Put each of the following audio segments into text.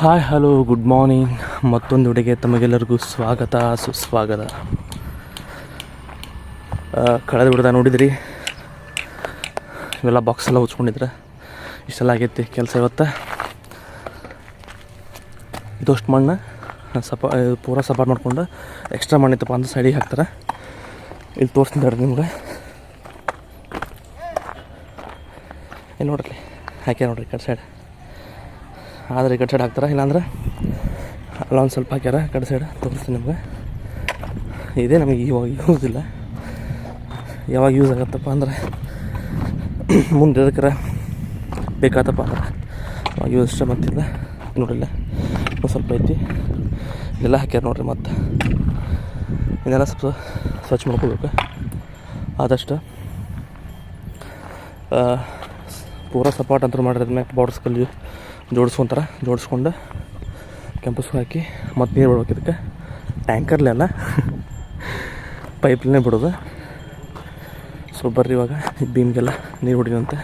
Hi, hello, good morning. ಮತ್ತೊಂದು ಉಡುಗೆ ತಮಗೆಲ್ಲರಿಗೂ ಸ್ವಾಗತ, ಸುಸ್ವಾಗತ. ಕಳೆದ ಬಿಡ್ದ ನೋಡಿದ್ರಿ? ಇವೆಲ್ಲ ಬಾಕ್ಸ್ ಎಲ್ಲ ಉಚ್ಕೊಂಡಿದ್ರೆ ಇಷ್ಟೆಲ್ಲ ಆಗೈತಿ, ಕೆಲಸ ಇವತ್ತು ಇದಷ್ಟು ಮಣ್ಣು ಸಪ ಪೂರ ಸಪಾಟ್ ಮಾಡಿಕೊಂಡು ಎಕ್ಸ್ಟ್ರಾ ಮಣ್ಣಿತ್ತಪ್ಪ ಅಂದ್ರೆ ಸೈಡಿಗೆ ಹಾಕ್ತಾರೆ. ಇಲ್ಲಿ ತೋರಿಸ್ತೀನಿ ತಡ್ರಿ ನಿಮ್ಗೆ. ಏನು ನೋಡ್ರಿ ಹಾಕ್ಯಾರ ನೋಡ್ರಿ ಕಡೆ ಸೈಡ್ ಆದ್ರೆ ಈ ಕಡೆ ಸೈಡ್ ಹಾಕ್ತಾರೆ? ಇಲ್ಲಾಂದ್ರೆ ಅಲ್ಲೊಂದು ಸ್ವಲ್ಪ ಹಾಕ್ಯಾರ ಕಡೆ ಸೈಡ್ ತೋರಿಸ್ತೀನಿ ನಿಮ್ಗೆ. ಇದೇ ನಮಗೆ ಇವಾಗ ಯೂಸ್ ಇಲ್ಲ. ಯಾವಾಗ ಯೂಸ್ ಆಗತ್ತಪ್ಪ ಅಂದ್ರೆ ಮುಂದೆ ಅದಕ್ಕೆ ಬೇಕಾತಪ್ಪ ಅಂದ್ರೆ. ಅವಾಗ ಯೂಸ್ ಇಷ್ಟ ಮತ್ತಿಲ್ಲ ನೋಡಿಲ್ಲ. ಸ್ವಲ್ಪ ಐತಿ. ಇದೆಲ್ಲ ಹಾಕ್ಯಾರ ನೋಡ್ರಿ ಮತ್ತೆ. ಇದೆಲ್ಲ ಸ್ವಲ್ಪ ಸ್ವಚ್ಛ ಮಾಡ್ಕೋಬೇಕು. ಆದಷ್ಟು ಪೂರ ಸಪೋರ್ಟ್ ಅಂತ ಮಾಡಿರಿ ಬಾರ್ಡ್ಸ್ ಕಲ್ಲಿ ಜೋಡಿಸ್ಕೊಂತಾರೆ, ಜೋಡಿಸ್ಕೊಂಡು ಕೆಂಪಸ್ಗೆ ಹಾಕಿ ಮತ್ತು ನೀರು ಬಿಡ್ಬೇಕು ಇದಕ್ಕೆ. ಟ್ಯಾಂಕರ್ಲೆಲ್ಲ ಪೈಪ್ಲೇ ಬಿಡೋದು. ಸೊ ಬರ್ರಿ ಇವಾಗ, ಈ ಬೀಮ್ಗೆಲ್ಲ ನೀರು ಹೊಡಿದಂತೆ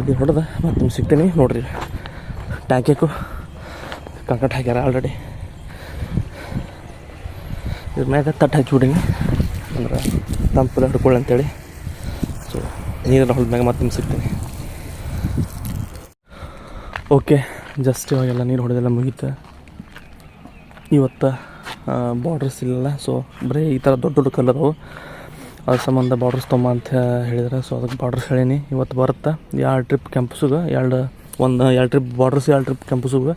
ಇದು ಹೊಡೆದ, ಮತ್ತು ನಿಮ್ಗೆ ಸಿಗ್ತೀನಿ ನೋಡ್ರಿ. ಟ್ಯಾಂಕೇಕು ಕಂಕಟ್ ಹಾಕ್ಯಾರ ಆಲ್ರೆಡಿ ಇದ್ರ ಮ್ಯಾಗ ತಟ್ಟು ಹಚ್ಚಿ ಬಿಡೀನಿ. ಅಂದ್ರೆ ತಂಪಲ್ಲ ಹಿಡ್ಕೊಳ್ಳಿ ಅಂತೇಳಿ. ಸೊ ನೀರೆಲ್ಲ ಹೊಡೆದ ಮ್ಯಾಗ ಮತ್ತೆ ನಿಮ್ಗೆ ಸಿಗ್ತೀನಿ. ಓಕೆ ಜಸ್ಟ್ ಇವಾಗೆಲ್ಲ ನೀರು ಹೊಡೆದೆಲ್ಲ ಮುಗೀತು. ಇವತ್ತು ಬಾರ್ಡ್ರಸ್ ಇಲ್ಲ ಸೊ ಬರೀ ಈ ಥರ ದೊಡ್ಡ ದೊಡ್ಡ ಕಲರ್ ಅದಾವು ಅದ್ರ ಸಂಬಂಧ ಬಾರ್ಡ್ರಸ್ ತೊಂಬ ಅಂತ ಹೇಳಿದ್ರೆ ಸೊ ಅದಕ್ಕೆ ಬಾರ್ಡ್ರಸ್ ಹೇಳೀನಿ. ಇವತ್ತು ಬರುತ್ತೆ? ಎರಡು ಟ್ರಿಪ್ ಕ್ಯಾಂಪಸ್ಗೆ ಎರಡು, ಒಂದು, ಎರಡು ಟ್ರಿಪ್ ಬಾರ್ಡ್ರಸ್ ಎರಡು ಟ್ರಿಪ್ ಕ್ಯಾಂಪಸ್ಗೆ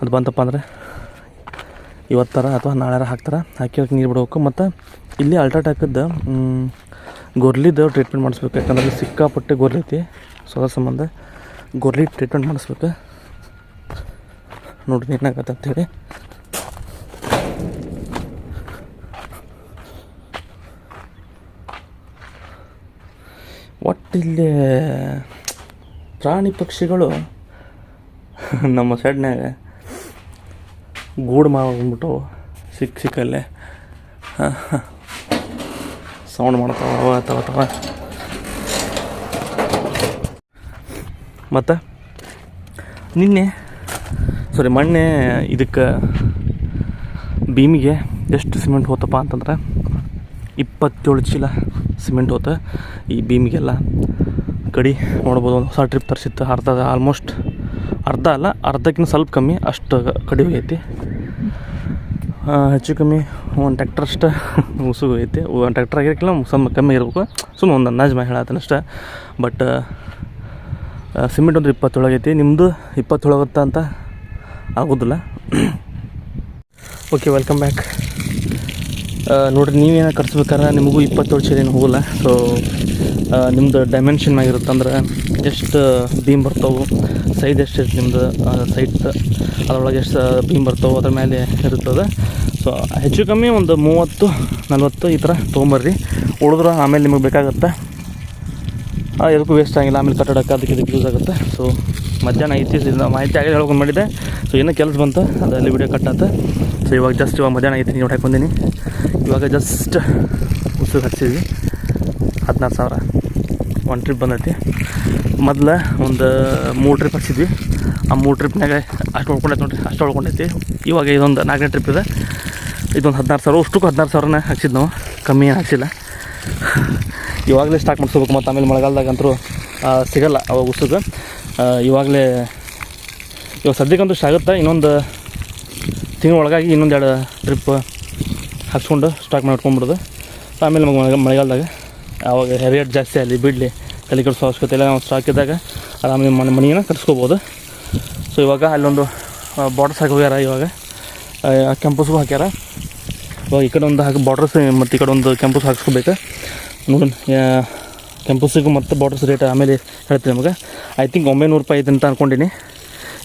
ಅದು ಬಂತಪ್ಪ ಅಂದರೆ, ಇವತ್ತರ ಅಥವಾ ನಾಳೆ ಹಾಕ್ತಾರೆ. ಹಾಕಿ ನೀರು ಬಿಡಬೇಕು. ಮತ್ತು ಇಲ್ಲಿ ಅಲ್ಟ್ರಾಟ್ಯಾಕದ್ದು ಗೊರ್ಲಿದ್ದು ಟ್ರೀಟ್ಮೆಂಟ್ ಮಾಡಿಸ್ಬೇಕು. ಯಾಕಂದ್ರೆ ಸಿಕ್ಕಾಪಟ್ಟೆ ಗೊರ್ಲೈತಿ ಸೊ ಅದ್ರ ಸಂಬಂಧ ಗೊರ್ಲಿ ಟ್ರೀಟ್ಮೆಂಟ್ ಮಾಡಿಸ್ಬೇಕು. ನೋಡ್ರಿ ಏನಾಗತ್ತೆ ಅಂತೇಳಿ ಒಟ್ಟು ಇಲ್ಲಿ ಪ್ರಾಣಿ ಪಕ್ಷಿಗಳು ನಮ್ಮ ಸೈಡ್ನಾಗ ಗೂಡು ಮಾಡ್ಬಿಟ್ಟು ಸಿಕ್ಕ ಸಿಕ್ಕಲ್ಲೇ. ಸೌಂಡ್ ಮಾಡ್ತಾವ ತವ ಮತ್ತು? ನಿನ್ನೆ ಸಾರಿ ಮೊನ್ನೆ ಇದಕ್ಕೆ ಭೀಮಿಗೆ ಎಷ್ಟು ಸಿಮೆಂಟ್ ಹೋತಪ್ಪ ಅಂತಂದ್ರೆ ಇಪ್ಪತ್ತೇಳು ಚೀಲ ಸಿಮೆಂಟ್ ಹೋತ. ಈ ಭೀಮಿಗೆಲ್ಲ ಕಡಿ ನೋಡ್ಬೋದು, ಒಂದು ಹೊಸ ಟ್ರಿಪ್ ತರಿಸಿತ್ತು ಅರ್ಧ ಆಲ್ಮೋಸ್ಟ್ ಅರ್ಧ ಅಲ್ಲ, ಅರ್ಧಕ್ಕಿಂತ ಸ್ವಲ್ಪ ಕಮ್ಮಿ, ಅಷ್ಟು ಕಡಿ ಹೋಗೈತಿ. ಹೆಚ್ಚು ಕಮ್ಮಿ ಒಂದು ಟ್ಯಾಕ್ಟರ್ ಅಷ್ಟು ಮುಸುಗೈತಿ ಒಂದು ಟ್ಯಾಕ್ಟರ್ ಆಗಿರಕ್ಕಿಲ್ಲ ಸ್ವಲ್ಪ ಕಮ್ಮಿ ಇರಬೇಕು ಸುಮ್ಮನೆ ಒಂದು ಅಂದಾಜು ಮಾಡಿ ಹೇಳತ್ತೇನೆ ಅಷ್ಟೇ. ಬಟ್ ಸಿಮೆಂಟ್ ಒಂದು ಇಪ್ಪತ್ತೊಳಗೈತಿ ನಿಮ್ಮದು ಇಪ್ಪತ್ತೇಳು ಆಗುತ್ತಾ ಅಂತ ಆಗೋದಿಲ್ಲ. ಓಕೆ ವೆಲ್ಕಮ್ ಬ್ಯಾಕ್ ನೋಡಿರಿ, ನೀವೇನು ಕಟ್ಸ್ಬೇಕಾದ್ರೆ ನಿಮಗೂ ಇಪ್ಪತ್ತೇಳು ಏನು ಹೋಗಲ್ಲ. ಸೊ ನಿಮ್ಮದು ಡೈಮೆನ್ಷನ್ ಆಗಿರುತ್ತೆ ಅಂದ್ರೆ ಎಷ್ಟು ಬೀಮ್ ಬರ್ತಾವೆ ಸೈಜ್ ಎಷ್ಟು ಇರುತ್ತೆ ನಿಮ್ಮದು ಸೈಟ್ ಅದರೊಳಗೆ ಎಷ್ಟು ಬೀಮ್ ಬರ್ತಾವೆ, ಅದ್ರ ಮೇಲೆ ಇರುತ್ತದೆ. ಸೊ ಹೆಚ್ಚು ಕಮ್ಮಿ ಒಂದು ಮೂವತ್ತು, ನಲ್ವತ್ತು ಈ ಥರ ತೊಗೊಂಬರ್ರಿ. ಉಳಿದ್ರೆ ಆಮೇಲೆ ನಿಮಗೆ ಬೇಕಾಗುತ್ತೆ. ಎದಕ್ಕೂ ವೇಸ್ಟ್ ಆಗಿಲ್ಲ. ಆಮೇಲೆ ಕಟ್ಟಡಕ್ಕೆ ಅದಕ್ಕೆ ಇದಕ್ಕೆ ಯೂಸ್ ಆಗುತ್ತೆ. ಸೊ ಮಧ್ಯಾಹ್ನ ಇದನ್ನ ಮಾಹಿತಿ ಆಗಿ ಹೇಳ್ಕೊಂಡು ಮಾಡಿದ್ದೆ ಸೊ ಏನೋ ಕೆಲಸ ಬಂತು. ಅದರಲ್ಲಿ ವಿಡಿಯೋ ಕಟ್ಟಾತ ಸೊ ಇವಾಗ ಜಸ್ಟ್ ಇವಾಗ ಮಧ್ಯಾಹ್ನ ಐತಿ ನೋಡಕ್ಕೆ ಬಂದೀನಿ. ಇವಾಗ ಜಸ್ಟ್ ಉಸಿರು ಹಚ್ಚಿದ್ವಿ. ಹದಿನಾರು ಸಾವಿರ. ಒಂದು ಟ್ರಿಪ್ ಬಂದೈತಿ. ಮೊದಲು ಒಂದು ಮೂರು ಟ್ರಿಪ್ ಹಚ್ಚಿದ್ವಿ. ಆ ಮೂರು ಟ್ರಿಪ್ನಾಗ ಅಷ್ಟು ಉಳ್ಕೊಂಡೈತೆ ನೋಡಿರಿ. ಅಷ್ಟು ಉಳ್ಕೊಂಡೈತಿ. ಇವಾಗ ಇದೊಂದು ನಾಲ್ಕನೇ ಟ್ರಿಪ್ ಇದೆ. ಇದೊಂದು ಹದಿನಾರು ಸಾವಿರ. ಅಷ್ಟಕ್ಕೂ ಹದಿನಾರು ಸಾವಿರನೇ ಹಾಕ್ಸಿದ್ದು ನಾವು. ಕಮ್ಮಿ ಹಾಕ್ಸಿಲ್ಲ ಇವಾಗಲೇ ಸ್ಟಾಕ್ ಮಾಡಿಸ್ಬೇಕು ಮತ್ತು ಆಮೇಲೆ ಮಳೆಗಾಲದಾಗ ಅಂತೂ ಸಿಗಲ್ಲ ಅವಾಗ ಉಸುಗ ಇವಾಗಲೇ, ಇವಾಗ ಸದ್ಯಕ್ಕಂತೂ ಆಗುತ್ತೆ. ಇನ್ನೊಂದು ತಿಂಗಳ ಒಳಗಾಗಿ ಇನ್ನೊಂದು ಎರಡು ಟ್ರಿಪ್ ಹಾಕ್ಸ್ಕೊಂಡು ಸ್ಟಾಕ್ ಮಾಡ್ಕೊಂಬಿಡೋದು ಆಮೇಲೆ ನಮಗೆ ಮಳೆ ಮಳೆಗಾಲದಾಗ ಆವಾಗ ರೇಟ್ ಜಾಸ್ತಿ ಆಗಲಿ ಬಿಡಲಿ ತಲೆ ಕಡಿಸೋ ಅವಶ್ಯಕತೆ ಇಲ್ಲ ನಾವು ಸ್ಟಾಕ್ ಇದ್ದಾಗ ಆರಾಮಾಗಿ ಮನೆ, ಮನೆಯನ್ನು ಕಟ್ಸ್ಕೊಬೋದು. ಸೊ ಇವಾಗ ಅಲ್ಲೊಂದು ಬಾರ್ಡರ್ಸ್ ಹಾಕಿ ಇವಾಗ. ಕೆಂಪಸ್ಗೂ ಹಾಕ್ಯಾರ. ಇವಾಗ ಈ ಕಡೆ ಒಂದು ಹಾಕಿ ಬಾರ್ಡರ್ಸ್ ಮತ್ತು ಈ ಕಡೆ ಒಂದು ಕೆಂಪಸ್ ಹಾಕ್ಸ್ಕೋಬೇಕು. ನೋಡೋಣ. ಕೆಂಪುಸಿಗೂ ಮತ್ತು ಬಾಟಲ್ಸ್ ರೇಟ್ ಆಮೇಲೆ ಹೇಳ್ತೀನಿ ನಮಗೆ. ಐ ಥಿಂಕ್ ಒಂಬೈನೂರು ರೂಪಾಯಿ ಐತೆ ಅಂತ ಅಂದ್ಕೊಂಡಿನಿ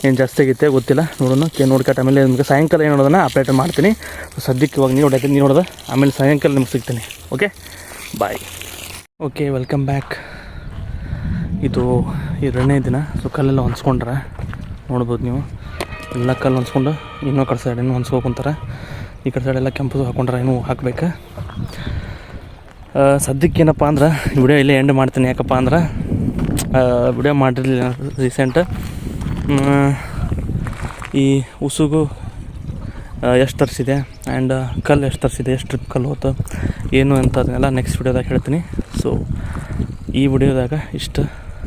ಏನು ಜಾಸ್ತಿ ಆಗೈತೆ ಗೊತ್ತಿಲ್ಲ. ನೋಡೋಣ. ಕೆ, ನೋಡ್ಕಟ್ಟು. ಆಮೇಲೆ ನಿಮಗೆ ಸಾಯಂಕಾಲ ಏನು ನೋಡೋದನ್ನ ಅಪ್ಡೇಟ್ ಮಾಡ್ತೀನಿ. ಸದ್ಯಕ್ಕೆ ಇವಾಗ ನೀವು ಹೊಡೈತೆ ನೀವು ನೋಡೋದು. ಆಮೇಲೆ ಸಾಯಂಕಾಲ ನಿಮ್ಗೆ ಸಿಗ್ತೀನಿ. Okay bye okay welcome back ಇದು ಎರಡನೇ ದಿನ. ಸೊ ಕಲ್ಲೆಲ್ಲ ಹೊಂದ್ಸ್ಕೊಂಡ್ರೆ? ನೋಡ್ಬೋದು ನೀವು. ಎಲ್ಲ ಕಲ್ಲು ಹೊಂದ್ಸ್ಕೊಂಡು ಇನ್ನೂ ಕಡೆ ಸೈಡ್ ಇನ್ನೂ ಈ ಕಡೆ ಸೈಡೆಲ್ಲ ಕೆಂಪು ಹಾಕೊಂಡ್ರೆ ಇನ್ನೂ ಹಾಕ್ಬೇಕು. ಸದ್ಯಕ್ಕೆ ಏನಪ್ಪ ಅಂದ್ರೆ ವಿಡಿಯೋ ಇಲ್ಲೇ ಎಂಡ್ ಮಾಡ್ತೀನಿ. ಯಾಕಪ್ಪ ಅಂದ್ರೆ ವಿಡಿಯೋ ಮಾಡಿರಲಿಲ್ಲ ರೀಸೆಂಟ್ ಈ ಉಸುಗು ಎಷ್ಟು ತರಿಸಿದೆ? ಆ್ಯಂಡ್ ಕಲ್ಲು ಎಷ್ಟು ತರಿಸಿದೆ? ಎಷ್ಟು ಟ್ರಿಪ್ ಕಲ್ಲು ಹೋತು? ಏನು ಅಂತ ಅದನ್ನೆಲ್ಲ ನೆಕ್ಸ್ಟ್ ವಿಡಿಯೋದಾಗ ಹೇಳ್ತೀನಿ. ಸೊ ಈ ವಿಡಿಯೋದಾಗ ಇಷ್ಟು.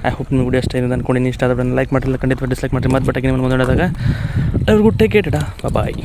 ಐ ಹೋಪ್ ನಿಮ್ಮ ವಿಡಿಯೋ ಇಷ್ಟ ಇದೆ ಅಂದ್ಕೊಂಡಿನಿ ಇಷ್ಟ ಆದ್ರೆ ಲೈಕ್ ಮಾಡಿರಲಿಲ್ಲ ಖಂಡಿತ ಡಿಸ್ಲೈಕ್ ಮಾಡಿರಿ. ಮತ್ತೆ ಬಟ್ಟಾಗಿ ನಿಮ್ಮನ್ನು ಮುಂದೆ ಎಲ್ಲರಿಗೂ ಟೇಕ್ ಕೇಟಡ ಬಾಯ್